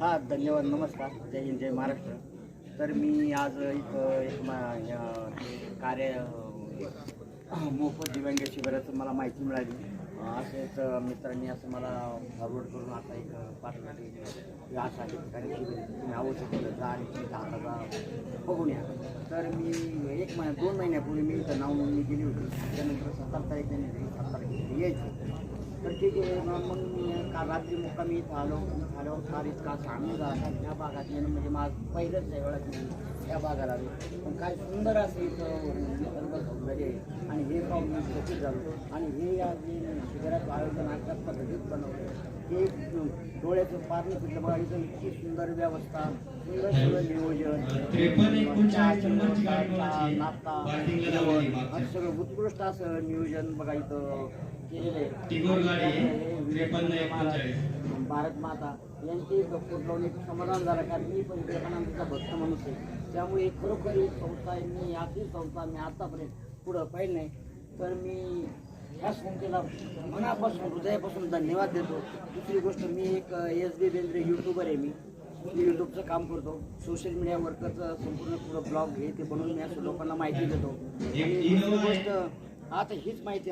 हां धन्यवाद नमस्कार. जय हिंद जय महाराष्ट्र. तर मी आज एक एक मा- कार्य मोफत दिव्यांग शिबिराचं मला माहिती मिळाली. असेच मित्रांनी असं मला फॉरवर्ड करून आता एक पाठवलं की आहे. ठिकाणी शिबिर तुम्ही आवश्यक केलं जा आणि तुम्ही दहा जा बघून या. तर मी एक महिना दोन महिन्यापूर्वी मी इथं नाव नोंदणी केली होती. त्यानंतर सत्तर तारीख सत्तर तारखेला यायचं. तर ठीक आहे मग मग मी काल रात्री मुक्कामी आलो. आल्यावर फार इतका आनंद झाला. ह्या भागात येणं म्हणजे माझं पहिलंच आहे वेळा की मी या भागाला आलो. पण काय सुंदर असं इथं सौंदर्य आहे. आणि हे पाहून मी चकित झालो. आणि हे या जे शिबिराचं आयोजन अशा पद्धतीत बनवलं हे डोळ्याचं पार नाही फिरलं. बघा इथं इतकी सुंदर व्यवस्था सुंदर सगळं नियोजन. मागची. सगळं उत्कृष्ट असं नियोजन बघा इथं. टिगोर गाडी, त्रेपन्न महाराज, एकोणचाळीस. भारत माता यांची फूट लावून एक समाधान झालं कारण मी पण विवेकानंदचा भक्त माणूस आहे. त्यामुळे खरोखर ही संस्था आहे. मी अशी संस्था मी आतापर्यंत पुढं पाहिलं नाही. तर मी ह्या संस्थेला मनापासून हृदयापासून धन्यवाद देतो. दुसरी गोष्ट मी एक एस बी बेंद्रे यूट्यूबर आहे मी. मी यूट्यूबचं काम करतो. सोशल मीडिया वर्करचं संपूर्ण पुढं ब्लॉग हे ते बनवून मी असं लोकांना माहिती देतो. दुसरी गोष्ट आता हीच माहिती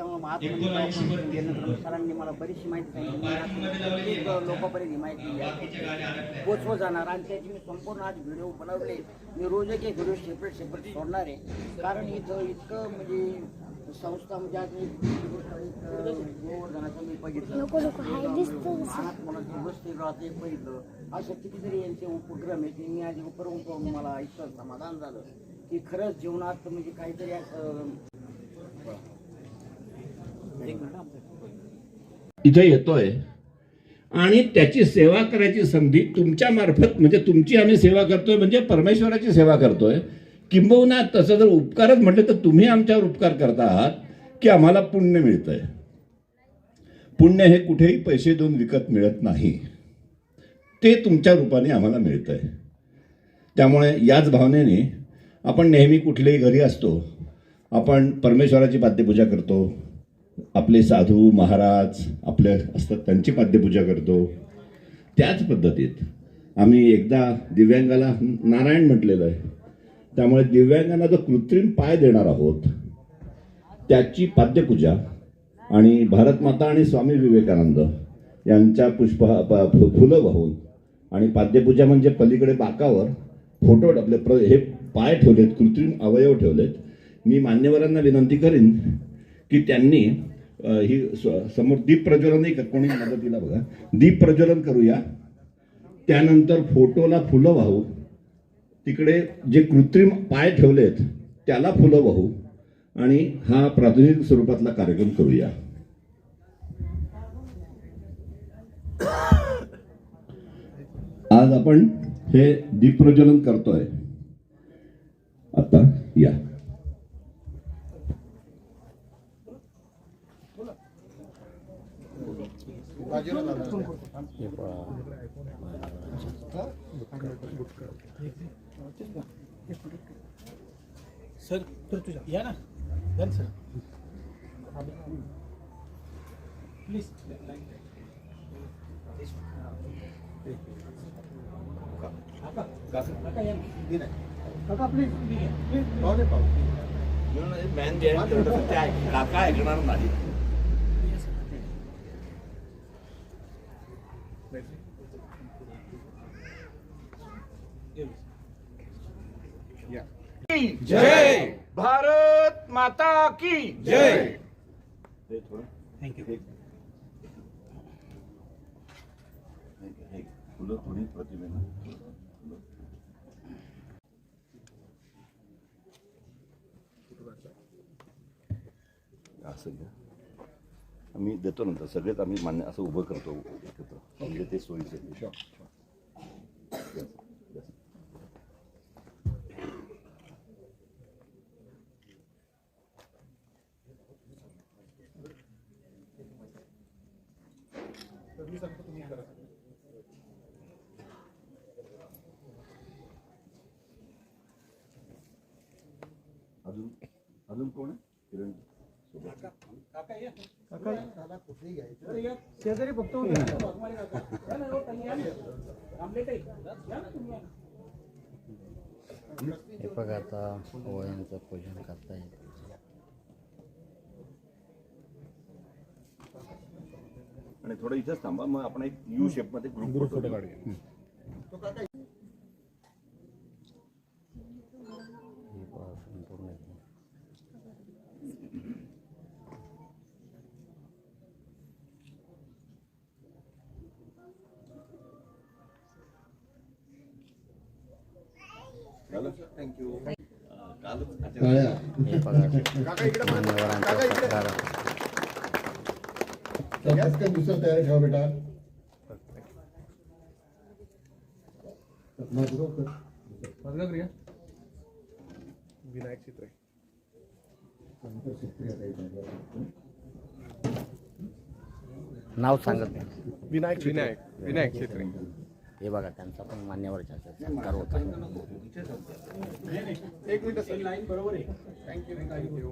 गेल्यानंतर सरांनी मला बरीचशी माहिती सांगितली. लोकांपर्यंत ही माहिती पोचवत जाणार. आणि त्याची मी संपूर्ण आज व्हिडिओ बनवले. मी रोज एक एक व्हिडिओ सेपरेट सेपरेट सोडणार आहे. कारण इथं इतकं म्हणजे संस्था म्हणजे आज गोवर्धनाचं मी बघितलं. एक बघितलं. असं कितीतरी यांचे उपक्रम आहे की मी आज उपक्रम पाहून मला इतकं समाधान झालं. की खरंच जीवनात म्हणजे काहीतरी असं. इथे येतोय. आणि त्याची सेवा करायची संधी तुमच्या मार्फत म्हणजे तुमची आम्ही सेवा करतोय म्हणजे परमेश्वराची सेवा करतोय. किंबहुना तसं जर उपकारच म्हटलं तर तुम्ही आमच्यावर उपकार करता आहात की आम्हाला पुण्य मिळतंय. पुण्य हे कुठेही पैसे देऊन विकत मिळत नाही. ते तुमच्या रूपाने आम्हाला मिळतंय. त्यामुळे याच भावनेने आपण नेहमी कुठल्याही घरी असतो आपण परमेश्वराची पाद्यपूजा करतो आपले साधू महाराज आपले असतात त्यांची पाद्यपूजा करतो. त्याच पद्धतीत आम्ही एकदा दिव्यांगाला नारायण म्हटलेलं आहे. त्यामुळे दिव्यांगांना जो कृत्रिम पाय देणार आहोत त्याची पाद्यपूजा आणि भारतमाता आणि स्वामी विवेकानंद यांच्या पुष्प प- फुलं वाहून आणि पाद्यपूजा म्हणजे पलीकडे बाकावर फोटो आपले प्र हे पाय ठेवलेत कृत्रिम अवयव ठेवलेत. मी मान्यवरांना विनंती करीन की त्यांनी ही समोर दीप प्रज्वलन नाही का कोणी मदतीला बघा. दीप प्रज्वलन करूया. त्यानंतर फोटोला फुलं वाहू. तिकडे जे कृत्रिम पाय ठेवलेत त्याला फुलं वाहू. आणि हा प्रातिनिधिक स्वरूपातला कार्यक्रम करूया. आज आपण हे दीप प्रज्वलन करतोय आता या सर तर तुझ्या या ना. Done sir. प्लीज काका प्लीज प्लीज पाहुणे मॅन जे काका ऐकणार नाही. जय। भारत माता की जय। थँक्यू फुलं थोडी प्रतिमेनं असं घ्या आम्ही देतो नंतर सगळेच आम्ही मान्य असं उभं करतो एकत्र. म्हणजे ते सोयीचं अजून अजून कोण आहे? किरण. शेजारी फक्त होते. या ना, हो. हे बघा आता वयांचं पूजन करताय. आणि थोडं इथंच थांबा मग आपण एक यू शेपमध्ये ग्रुप फोटो काढूया. मान्यवरांचा सत्कार दुसरं तयार ठेवा बेटा. विनायक चित्र. नाव सांगत नाही. विनायक विनायक विनायक चित्र हे बघा त्यांचा पण मान्यवरचा सत्कार होत. आहे एक मिनिट सर. लाईन बरोबर आहे. Thank you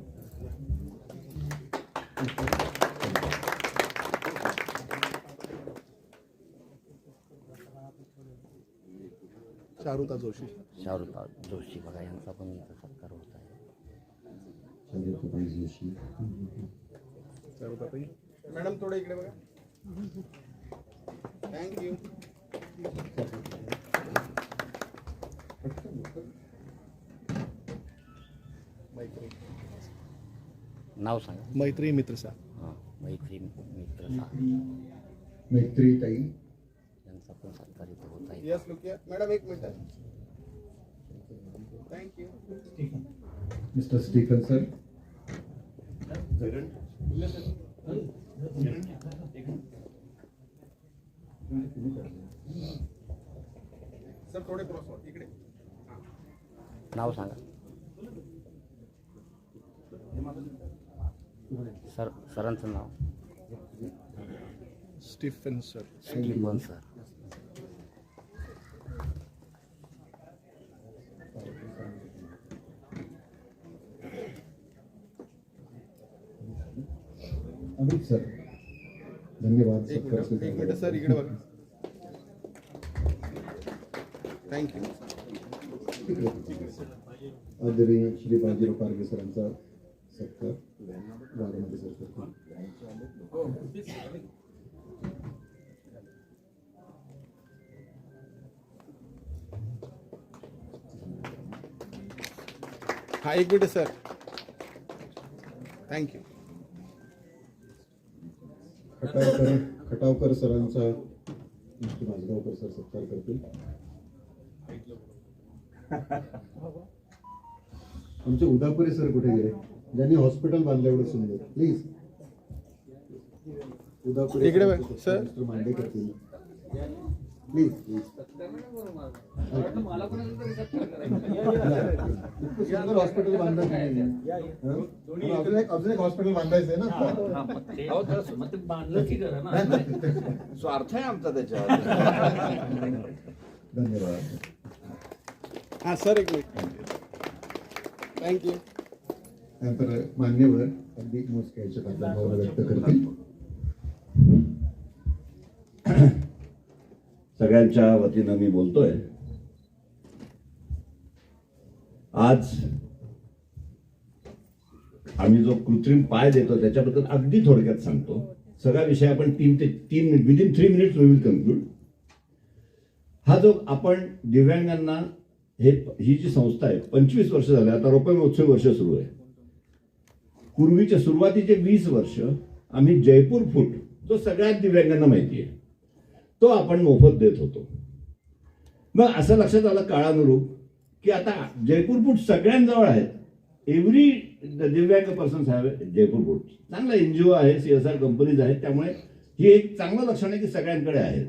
Charuta Joshi. Shahrukh Joshi बघा यांचा पण इथं सत्कार होत आहे. जोशी मॅडम थोडं इकडे बघा. थँक्यू नाव सांगा. मैत्री मित्र सा. हां मैत्री मित्र मैत्री ताई यांचा पण सत्कार इथं होत आहे. यस लुकिया मॅडम एक minute. Thank you mister Stephen sir. Sir थोडे क्रॉस इकडे. नाव सांगा. सर सरांचं नाव. Stephen sir. Stephen sir. Amit sir धन्यवाद सर इकडे बघा. थँक्यू आदरणीय श्री बाजीराव पारगे सरांचा सत्कार. वाघमारे सर. हा एक minute sir. Thank you Khatawkar Khatawkar सरांचा माझगावकर सर सत्कार करतील. आमचे उदापुरे सर कुठे गेले? ज्यांनी हॉस्पिटल बांधलं एवढं सुंदर. प्लीज उदापुरे इकडे बघ, सर. मांडे करतील. प्लीज प्लीज सुंदर हॉस्पिटल बांधलं. हं? अजून एक अजून एक हॉस्पिटल बांधायचंय ना? स्वार्थ आहे आमचा त्याच्यात धन्यवाद. हा सर एक मिनिट. थँक्यू नंतर मान्यवर अगदी मोजक्याच्या भावना व्यक्त करतील. सगळ्यांच्या वतीनं मी बोलतोय. आज आम्ही जो कृत्रिम पाय देतो त्याच्याबद्दल अगदी थोडक्यात सांगतो. सगळा विषय आपण तीन ते तीन within three minutes will conclude हा जो आपण दिव्यांगांना हे ही जी संस्था आहे पंचवीस वर्ष झाली आता रोपे महोत्सव वर्ष सुरू आहे. पूर्वीच्या सुरुवातीचे वीस वर्ष आम्ही जयपूर फूट जो सगळ्यात दिव्यांगांना माहिती आहे तो आपण मोफत देत होतो. मग असं लक्षात आलं काळानुरूप की आता जयपूर फूट सगळ्यांजवळ आहेत. एव्हरी दिव्यांग पर्सन्स हॅव जयपूर फूट. चांगला ओ आहे सी एस आर कंपनीज आहेत त्यामुळे ही एक चांगलं लक्षण आहे की सगळ्यांकडे आहे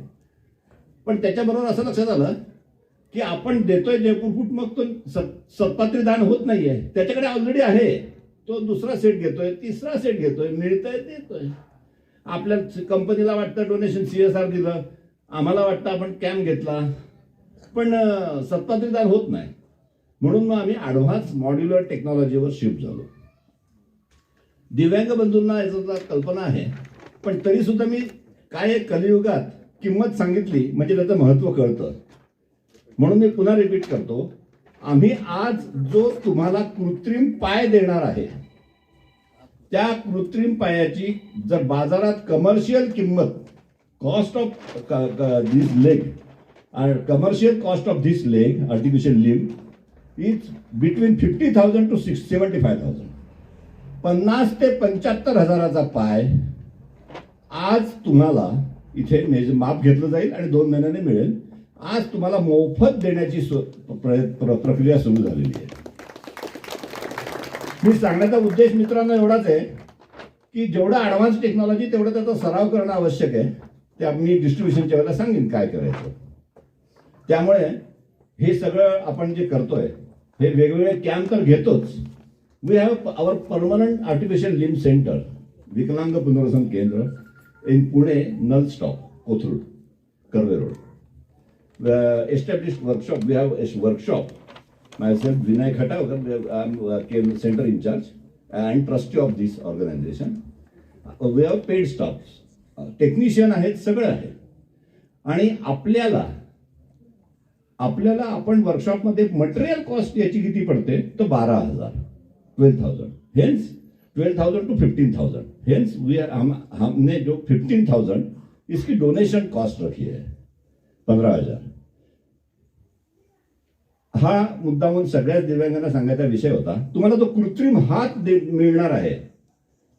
पण त्याच्याबरोबर असं लक्षात आलं की आपण देतोय जयपूर फूट मग तो सत- सत्पात्री दान होत नाहीये. त्याच्याकडे ऑलरेडी आहे. तो दुसरा सेट घेतोय तिसरा सेट घेतोय मिळतंय देतोय. आपल्या कंपनीला वाटतं डोनेशन सी एस आर दिलं आम्हाला वाटतं आपण कॅम्प घेतला. पण अं, सत्पात्री दान होत नाही. म्हणून मग आम्ही ॲडव्हान्स मॉड्युलर टेक्नॉलॉजीवर शिफ्ट झालो. दिव्यांग बंधूंना याचा कल्पना आहे. पण तरी सुद्धा मी काय कलियुगात किंमत सांगितली म्हणजे त्याचं महत्त्व कळतं. म्हणून मी पुन्हा रिपीट करतो. आम्ही आज जो तुम्हाला कृत्रिम पाय देणार आहे त्या कृत्रिम पायाची जर बाजारात कमर्शियल किंमत cost of this leg commercial cost of this leg artificial limb is between fifty thousand to six seventy five thousand पन्नास ते पंच्याहत्तर हजाराचा पाय आज तुम्हाला इथे मेज माप घेतलं जाईल आणि दोन महिन्याने मिळेल. आज तुम्हाला मोफत देण्याची प्रक्रिया सुरू झालेली आहे. मी सांगण्याचा उद्देश मित्रांनो एवढाच आहे की जेवढं ॲडव्हान्स टेक्नॉलॉजी तेवढं त्याचा सराव करणं आवश्यक आहे. ते मी डिस्ट्रीब्युशनच्या वेळेला सांगेन काय करायचं. त्यामुळे हे सगळं आपण जे करतोय हे वेगवेगळे कॅम्प तर घेतोच. We have our permanent artificial limb centre विकलांग पुनर्वसन केंद्र in Pune Nal Stop Kothrud Karve Road establish workshop we have workshop myself Vinay Khatawkar, I'm um, uh, center in charge uh, and trustee of this organization. Uh, We have paid staffs, uh, technician आहेत सगळं आहे आणि आपल्याला आपल्याला आपण वर्कशॉपमध्ये material cost याची किती पडते? तर बारा हजार. Twelve thousand hence twelve thousand to fifteen thousand hence we are हम हमने जो फिफ्टीन थाउजंड इसकी डोनेशन कॉस्ट रखी है. पंधरा हजार. हा मुद्दामून सगळ्याच दिव्यांगांना सांगायचा विषय होता. तुम्हाला तो कृत्रिम हात दे मिळणार आहे.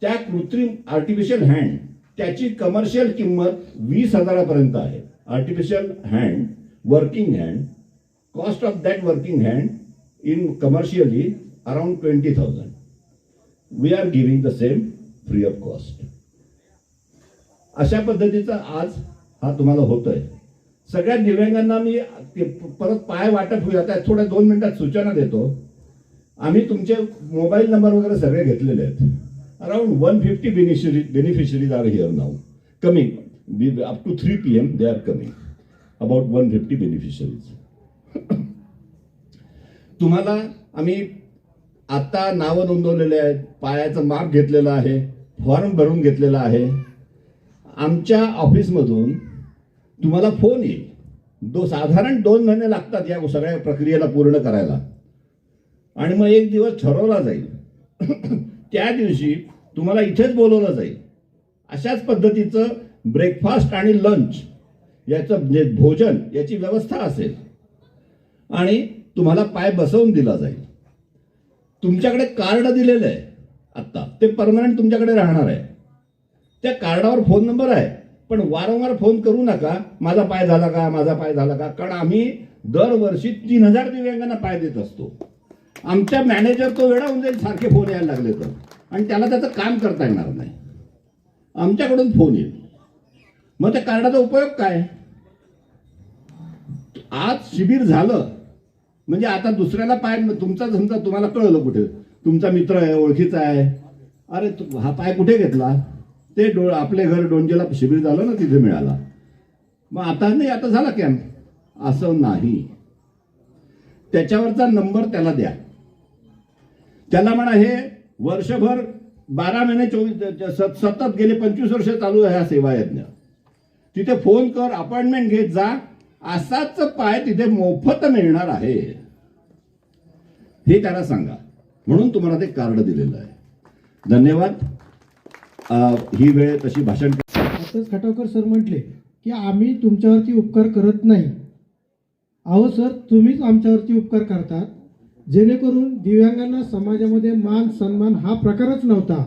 त्या कृत्रिम आर्टिफिशियल हँड त्याची कमर्शियल किंमत वीस हजारापर्यंत आहे. Artificial hand working hand cost of that working hand in commercially around twenty thousand we are giving the same free of cost अशा पद्धतीचा आज हा तुम्हाला होतोय. सगळ्या दिव्यांगांना मी ते परत पाय वाटप होईल आता थोड्या दोन मिनिटात सूचना देतो. आम्ही तुमचे मोबाईल नंबर वगैरे सगळे घेतलेले आहेत. Around one fifty beneficiary beneficiaries are here now coming up to three P M they are coming about one fifty beneficiaries तुम्हाला आम्ही आत्ता नावं नोंदवलेले आहेत. पायाचं माप घेतलेलं आहे. फॉर्म भरून घेतलेला आहे. आमच्या ऑफिसमधून तुम्हाला फोन येईल. दो साधारण दोन महिने लागतात या सगळ्या प्रक्रियेला पूर्ण करायला. आणि मग एक दिवस ठरवला जाईल. त्या दिवशी तुम्हाला इथेच बोलवलं जाईल. अशाच पद्धतीचं ब्रेकफास्ट आणि लंच याचं म्हणजे भोजन याची व्यवस्था असेल. आणि तुम्हाला पाय बसवून दिला जाईल. तुमच्याकडे कार्ड दिलेलं आहे. आत्ता ते परमनंट तुमच्याकडे राहणार आहे. त्या कार्डावर फोन नंबर आहे. पण वारंवार फोन करू नका माझा पाय झाला का माझा पाय झाला का? कारण आम्ही दरवर्षी तीन हजार दिव्यांगांना पाय देत असतो. आमच्या मॅनेजर तो वेळा होऊन जाईल सारखे फोन यायला लागले तर. आणि त्याला त्याचं काम करता येणार नाही. आमच्याकडून फोन येईल. मग त्या कार्डाचा उपयोग काय? आज शिबिर झालं. म्हणजे आता दुसऱ्याला पाय तुमचा समजा तुम्हाला कळलं कुठे? तुमचा मित्र आहे ओळखीचा आहे. अरे तू हा पाय कुठे घेतला? ते डो आपले घर डोंजेला शिबिर झालं ना तिथे मिळाला. मग आता नाही आता झाला कॅम्प असं नाही. त्याच्यावरचा नंबर त्याला द्या. त्याला म्हणा हे वर्षभर बारा महिने चोवीस सतत गेले पंचवीस वर्ष चालू आहे हा सेवा यज्ञ. तिथे फोन कर अपॉइंटमेंट घेत जा. असाच पाय तिथे मोफत मिळणार आहे. हे त्याला सांगा. म्हणून तुम्हाला ते कार्ड दिलेलं आहे. धन्यवाद. ही वेळ तशी भाषण आताच खटावकर सर म्हटले की आम्ही तुमच्यावरती उपकार करत नाही. अहो सर तुम्हीच आमच्यावरती उपकार करतात. जेणेकरून दिव्यांगांना समाजामध्ये मान सन्मान हा प्रकारच नव्हता.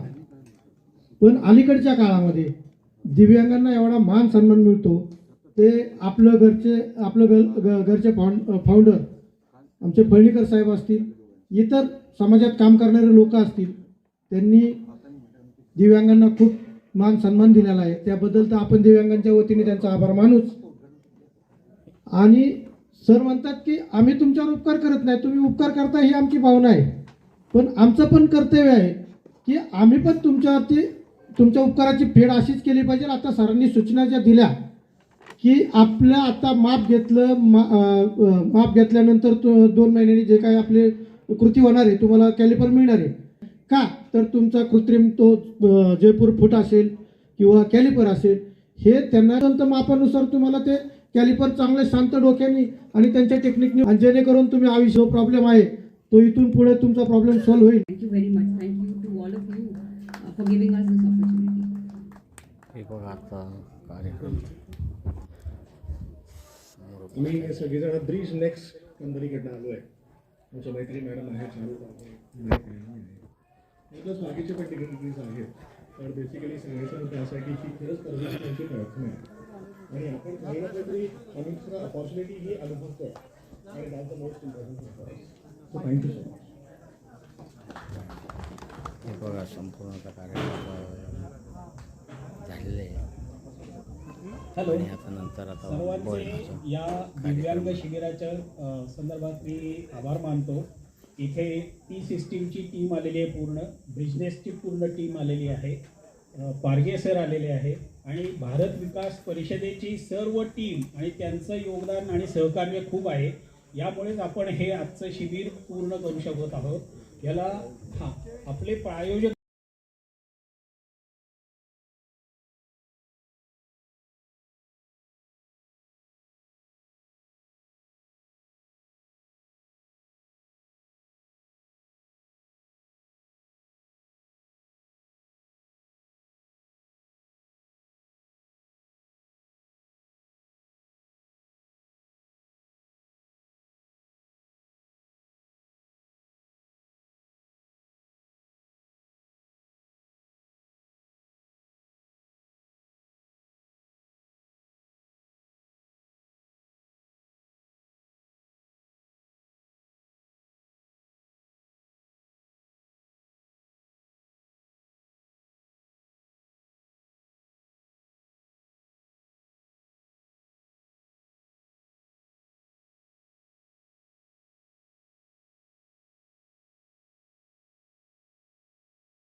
पण अलीकडच्या काळामध्ये दिव्यांगांना एवढा मान सन्मान मिळतो. ते आपलं घरचे आपलं घर घरचे फाउंड फाउंडर आमचे फळणीकर साहेब असतील इतर समाजात काम करणारे लोक असतील त्यांनी दिव्यांगांना खूप मान सन्मान दिलेला आहे. त्याबद्दल तर आपण दिव्यांगांच्या वतीने त्यांचा आभार मानूच. आणि सर म्हणतात की आम्ही तुमच्यावर उपकार करत नाही. तुम्ही उपकार करता ही आमची भावना आहे. पण आमचं पण कर्तव्य आहे की आम्ही पण तुमच्यावरती तुमच्या उपकाराची फेड अशीच केली पाहिजे. आता सरांनी सूचना ज्या दिल्या की आपलं आता माप घेतलं मा माप घेतल्यानंतर तो दोन महिन्यांनी जे काय आपले कृती होणार आहे तुम्हाला कॅलिपर मिळणार आहे. का? तर तुमचा कृत्रिम तो जयपूर फूट असेल किंवा कॅलिपर असेल हे त्यांना मापानुसार तुम्हाला ते कॅलिपर चांगले शांत डोक्याने आणि त्यांच्या टेक्निकने आणि जेणेकरून तुम्ही आयुष्य प्रॉब्लेम आहे तो इथून पुढे तुमचा प्रॉब्लेम सॉल्व्ह होईल. Thank you to all of you uh, for giving us this opportunity. हे बघा आता कार्यक्रम मी सगळेजण ब्रिज नेक्स्ट कंपनीकडनं आलो आहे आमच्या मैत्री मॅडम आहे चालू प्लस बाकीचे पण डिग्निटरीज आहेत. तर बेसिकली सांगायचं त्यासाठी की खरंच परदेशी त्यांची प्रयत्न आहे. आणि आपण काही ना काहीतरी आम्ही अपॉर्च्युनिटी ही अनुभवतोय आणि most important so thank you so much हे बघा संपूर्ण कार्यक्रम झालेले आहे. हॅलो आणि आता नंतर आता बोल सर्वांचे या दिव्यांग शिबिराच्या संदर्भात मी आभार मानतो. इथे टी सिस्टीमची टीम आलेली आहे पूर्ण. बिझनेसची पूर्ण टीम आलेली आहे. पारगे सर आलेले आहे. आणि भारत विकास परिषदेची सर्व टीम आणि त्यांचं योगदान आणि सहकार्य खूप आहे. यामुळेच आपण हे आजचं शिबिर पूर्ण करू शकत आहोत. याला हां आपले प्रायोजक